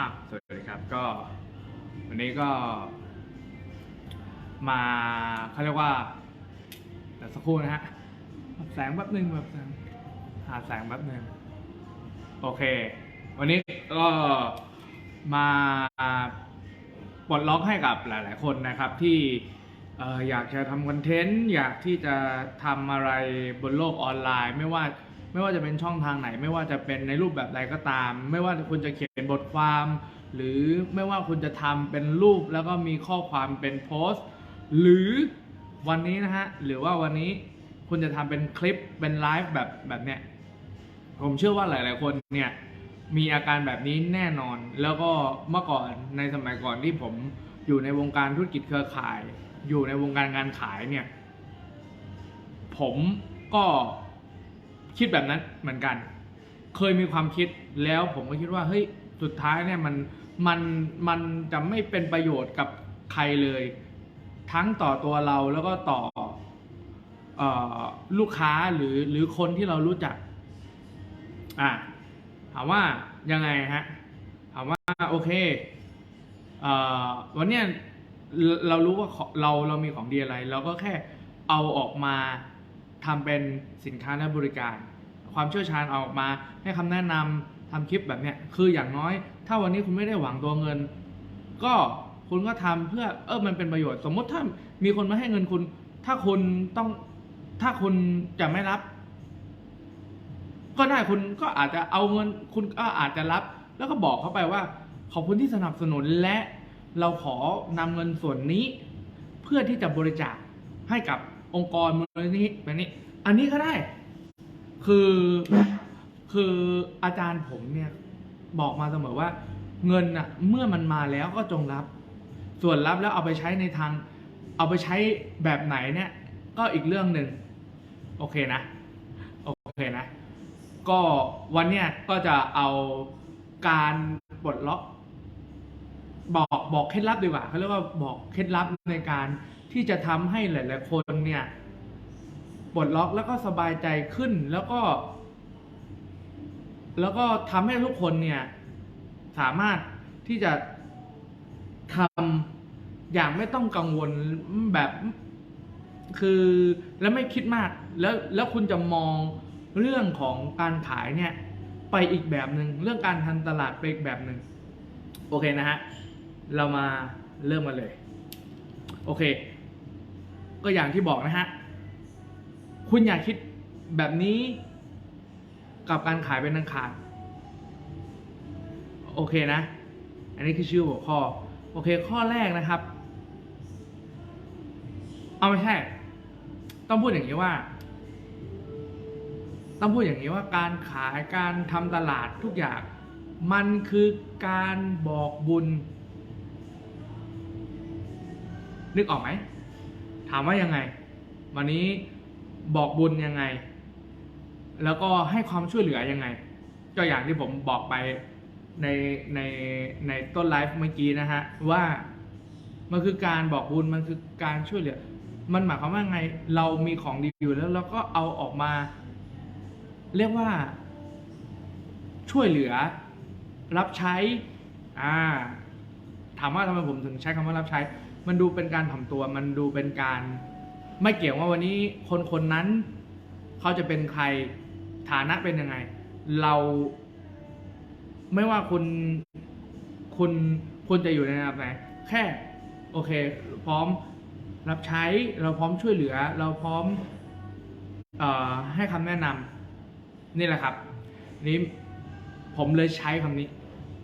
อะสวัสดีครับก็ วันนี้ก็ มาเขาเรียกว่าเดี๋ยวสักครู่นะฮะแสงแป๊บหนึ่งแบบแสงหาแสงแป๊บหนึ่งโอเค วันนี้ก็มาปลดล็อกให้กับหลาย ๆ คนนะครับที่อยากจะทำคอนเทนต์อยากที่จะทำอะไรบนโลกออนไลน์ ไม่ว่าไม่ว่าจะเป็นช่องทางไหน ไม่ว่าจะเป็นในรูปแบบใดก็ตาม ไม่ว่าคุณจะเขียน บทความ หรือไม่ว่าคุณจะทำเป็นรูปแล้วก็มีข้อความเป็นโพสต์ หรือวันนี้นะฮะ หรือว่าวันนี้คุณจะทำเป็นคลิปเป็นไลฟ์แบบแบบเนี้ยผมเชื่อว่าหลาย ๆ คนเนี่ยมีอาการแบบนี้แน่นอน แล้วก็เมื่อก่อนในสมัยก่อนที่ผมอยู่ในวงการธุรกิจเครือข่าย อยู่ในวงการงานขายเนี่ย ผมก็คิดแบบนั้นเหมือนกัน เคยมีความคิดแล้วผมก็คิดว่าเฮ้ย สุดท้ายเนี่ยมันมันมันจะไม่เป็นประโยชน์กับใครเลย ทั้งต่อตัวเราแล้วก็ต่ออลูกค้าหรือหรือคนที่เรารู้จักอะถามว่ายังไงฮะถามว่าโอเคเออวันเนี้ยเรารู้ว่าเราเรามีของดีอะไร เราก็แค่เอาออกมาทำเป็นสินค้าและบริการ ความเชี่ยวชาญเอาออกมาให้คำแนะนำ ทำคลิปแบบเนี้ยคืออย่างน้อย ถ้าวันนี้คุณไม่ได้หวังตัวเงิน ก็คุณก็ทำเพื่อเออมันเป็นประโยชน์ สมมติถ้ามีคนมาให้เงินคุณ ถ้าคุณต้องถ้าคุณจะไม่รับ ก็ได้คุณก็อาจจะเอาเงิน คุณก็อาจจะรับ แล้วก็บอกเขาไปว่า ขอบคุณที่สนับสนุนและเราขอนำเงินส่วนนี้ เพื่อที่จะบริจาคให้กับองค์กรมูลนิธิแบบนี้ อันนี้ก็ได้ คือ คืออาจารย์ผมเนี่ยบอกมาเสมอว่า เงินน่ะเมื่อมันมาแล้วก็จงรับ ส่วนรับแล้วเอาไปใช้ในทาง เอาไปใช้แบบไหนเนี่ย ก็อีกเรื่องหนึ่งโอเคนะโอเคนะ ก็วันเนี้ยก็จะเอาการปลดล็อกบอกบอกเคล็ดลับดีกว่าเขาเรียกว่าบอกเคล็ดลับในการที่จะทำให้หลาย ๆ คนเนี่ยปลดล็อกแล้วก็สบายใจขึ้นแล้วก็ แล้วก็ทำให้ทุกคนเนี่ยสามารถที่จะทำอย่างไม่ต้องกังวลแบบคือแล้วไม่คิดมากแล้วแล้วคุณจะมองเรื่องของการขายเนี่ยไปอีกแบบหนึ่งเรื่องการทันตลาดไปอีกแบบหนึ่งโอเคนะฮะเรามาเริ่มกันเลย โอเค ก็อย่างที่บอกนะฮะ คุณอยากคิดแบบนี้ กับการขายเป็นนังขาดโอเคนะ อันนี้คือชื่อหัวข้อ โอเค ข้อแรกนะครับ เอาไม่ใช่ ต้องพูดอย่างนี้ว่า ต้องพูดอย่างนี้ว่าการขายการทำตลาดทุกอย่าง มันคือการบอกบุญ นึกออกไหม ถามว่ายังไง วันนี้บอกบุญยังไง แล้วก็ให้ความช่วยเหลือยังไง ก็อย่างที่ผมบอกไปในในในต้นไลฟ์เมื่อกี้นะฮะว่ามันคือการบอกบุญมันคือการช่วยเหลือ มันหมายความว่าไงเรามีของดีอยู่แล้วเราก็เอาออกมา เรียกว่า ช่วยเหลือ รับใช้อ่าถามว่าทำไมผมถึงใช้คำว่ารับใช้ มันดูเป็นการถ่อมตัว มันดูเป็นการ ไม่เกี่ยวว่าวันนี้คนคนนั้น เขาจะเป็นใคร ฐานะเป็นยังไง เรา ไม่ว่าคุณคุณคุณจะอยู่ในระดับไหนแค่โอเค พร้อมรับใช้เราพร้อมช่วยเหลือ เราพร้อมออให้คำแนะนำนี่แหละครับ นี่ผมเลยใช้คำนี้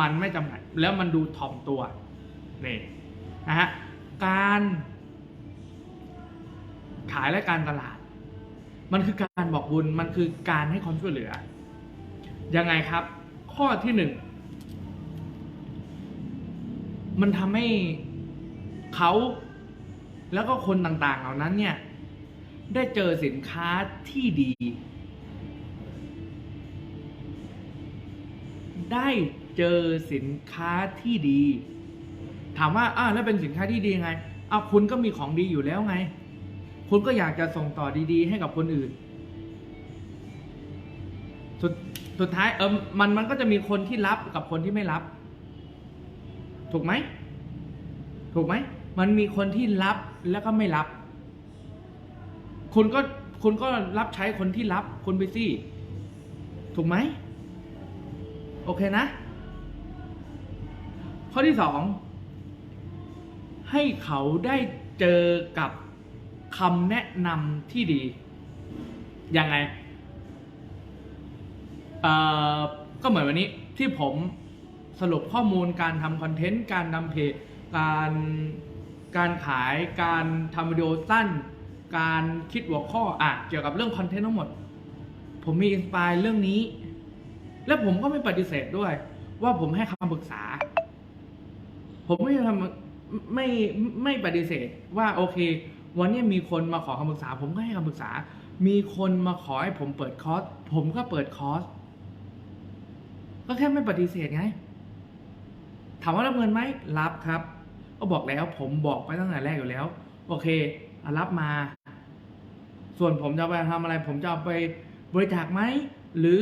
มันไม่จำกัดแล้วมันดูถ่อมตัวนี่นะฮะการขายและการตลาด มันคือการบอกบุญมันคือการให้ความช่วยเหลือ ยังไงครับ ข้อที่หนึ่งมันทำให้เขาแล้วก็คนต่างๆ เหล่านั้นเนี่ย ได้เจอสินค้าที่ดี ได้เจอสินค้าที่ดี ถามว่าอ้าแล้วเป็นสินค้าที่ดียังไงอ้าวคุณก็มีของดีอยู่แล้วไง คุณก็อยากจะส่งต่อดีๆ ให้กับคนอื่น สุดสุดท้ายเออมันมันก็จะมีคนที่รับกับคนที่ไม่รับ ถูกไหม ถูกไหม มันมีคนที่รับแล้วก็ไม่รับ คุณก็คุณก็รับใช้คนที่รับคุณไปสิถูกไหม โอเคนะ ข้อที่สองให้เขาได้เจอกับ คำแนะนำที่ดี ยังไงเอ่อก็เหมือนวันนี้ที่ผมสรุปข้อมูลการทำคอนเทนต์การนำเพจการการขายการทำวิดีโอสั้น การคิดหัวข้ออะเกี่ยวกับเรื่องคอนเทนต์ทั้งหมด ผมมีอินสปายเรื่องนี้ และผมก็ไม่ปฏิเสธด้วย ว่าผมให้คำปรึกษา ผมไม่ทำไม่ไม่ปฏิเสธว่าโอเค วันนี้มีคนมาขอคำปรึกษา ผมก็ให้คำปรึกษา มีคนมาขอให้ผมเปิดคอร์สผมก็เปิดคอร์สก็แค่ไม่ปฏิเสธไง ถามว่ารับเงินไหมรับครับ ก็บอกแล้วผมบอกไปตั้งแต่แรกอยู่แล้ว โอเครับมา ส่วนผมจะไปทำอะไร ผมจะเอาไปบริจาคไหมหรือ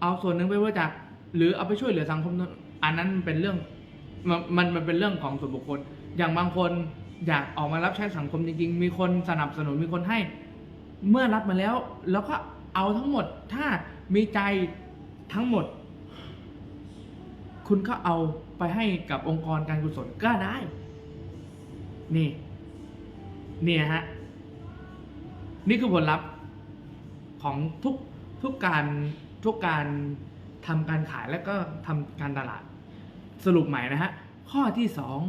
เอาส่วนหนึ่งไปบริจาคหรือเอาไปช่วยเหลือสังคมอันนั้นเป็นเรื่องมันมันเป็นเรื่องของส่วนบุคคล อย่างบางคน อยากออกมารับใช้สังคมจริงๆ มีคนสนับสนุนมีคนให้ เมื่อรับมาแล้ว แล้วก็เอาทั้งหมด ถ้ามีใจทั้งหมด คุณก็เอาไปให้กับองค์กรการกุศลก็ได้ นี่ เนี่ยฮะ นี่คือผลลัพธ์ของทุกทุกการทุกการทำการขายและก็ทำการตลาด สรุปใหม่นะฮะ ข้อที่สอง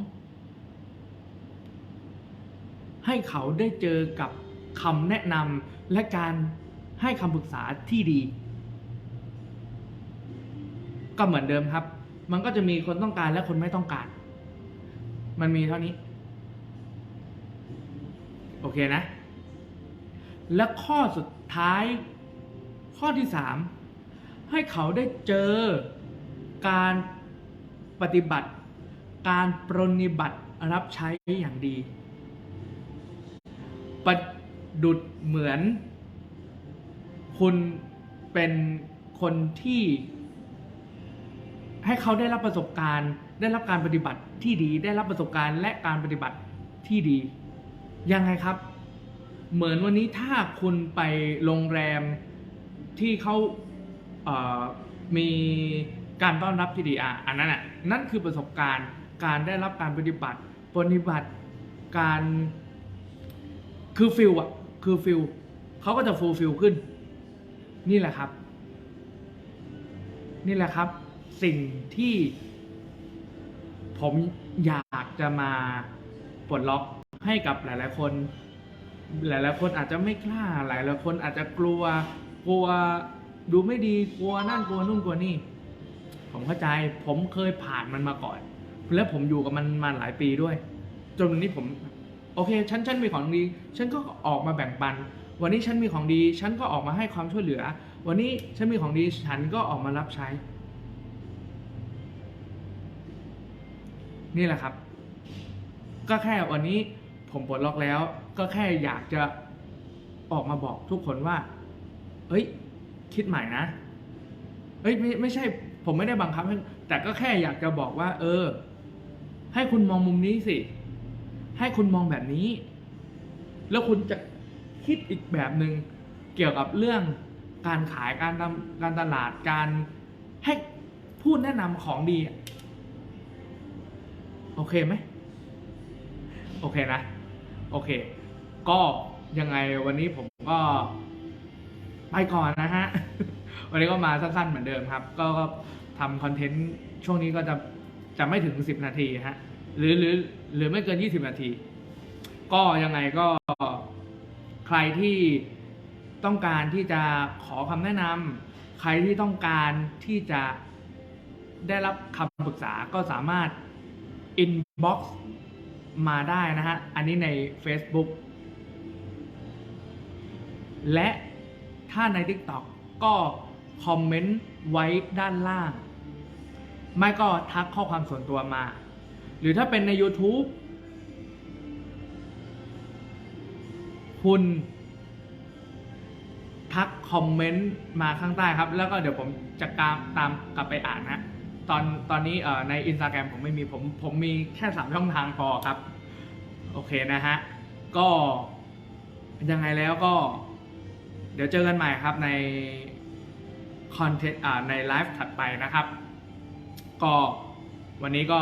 ให้เขาได้เจอกับคำแนะนำและการให้คำปรึกษาที่ดี ก็เหมือนเดิมครับ มันก็จะมีคนต้องการและคนไม่ต้องการ มันมีเท่านี้ โอเคนะ และข้อสุดท้าย ข้อที่สามให้เขาได้เจอการปฏิบัติ การปรนนิบัติรับใช้อย่างดี ประดุดเหมือน คุณเป็นคนที่ ให้เขาได้รับประสบการณ์ ได้รับการปฏิบัติที่ดี ได้รับประสบการณ์และการปฏิบัติที่ดี ยังไงครับ เหมือนวันนี้ถ้าคุณไปโรงแรมที่เขาเอ่อมีการต้อนรับที่ดีอะอันนั้นอะนั่นคือประสบการณ์ การได้รับการปฏิบัติ ปฏิบัติการ คือฟิลอะคือฟิลเขาก็จะฟูลฟิลขึ้น นี่แหละครับ นี่แหละครับ สิ่งที่ ผมอยากจะมาปลดล็อกให้กับหลาย ๆ คน หลาย ๆ คนอาจจะไม่กล้า หลาย ๆ คนอาจจะกลัว กลัวดูไม่ดี กลัวนั่นกลัวนู่นกลัวนี่ ผมเข้าใจ ผมเคยผ่านมันมาก่อน และผมอยู่กับมันมาหลายปีด้วย จนวันนี้ผม โอเคฉันฉันมีของดี ฉันก็ออกมาแบ่งปัน วันนี้ฉันมีของดี ฉันก็ออกมาให้ความช่วยเหลือ วันนี้ฉันมีของดี ฉันก็ออกมารับใช้ นี่แหละครับ ก็แค่วันนี้ผมปลดล็อกแล้ว ก็แค่อยากจะออกมาบอกทุกคนว่า เอ้ย คิดใหม่นะ เอ้ยไม่ไม่ใช่ ผมไม่ได้บังคับให้แต่ก็แค่อยากจะบอกว่า เออ ให้คุณมองมุมนี้สิ ให้คุณมองแบบนี้ แล้วคุณจะคิดอีกแบบหนึ่งเกี่ยวกับเรื่องการขายการทำการตลาดการให้พูดแนะนำของดีโอเคไหมโอเคนะ โอเค ก็ยังไงวันนี้ผมก็ไปก่อนนะฮะ วันนี้ก็มาสั้นๆเหมือนเดิมครับ ก็ทำคอนเทนต์ช่วงนี้ก็จะจะไม่ถึง 10 นาทีฮะ หรือหรือหรือไม่เกิน 20 นาที ก็ยังไงก็ใครที่ต้องการที่จะขอคำแนะนำใครที่ต้องการที่จะได้รับคำปรึกษาก็สามารถ inbox มาได้นะฮะ อันนี้ใน Facebook และถ้าใน TikTok ก็คอมเมนต์ไว้ด้านล่าง ไม่ก็ทักข้อความส่วนตัวมา หรือถ้าเป็นใน YouTube คุณทักคอมเมนต์มาข้างใต้ครับ แล้วก็เดี๋ยวผมจะตามตามกลับไปอ่านนะตอนตอนนี้ในอินสตาแกรมผมไม่มีผมผมมีแค่สามช่องทางพอครับ โอเคนะฮะ ก็ยังไงแล้วก็ เดี๋ยวเจอกันใหม่ครับในคอนเทนต์ในไลฟ์ถัดไปนะครับ ก็วันนี้ก็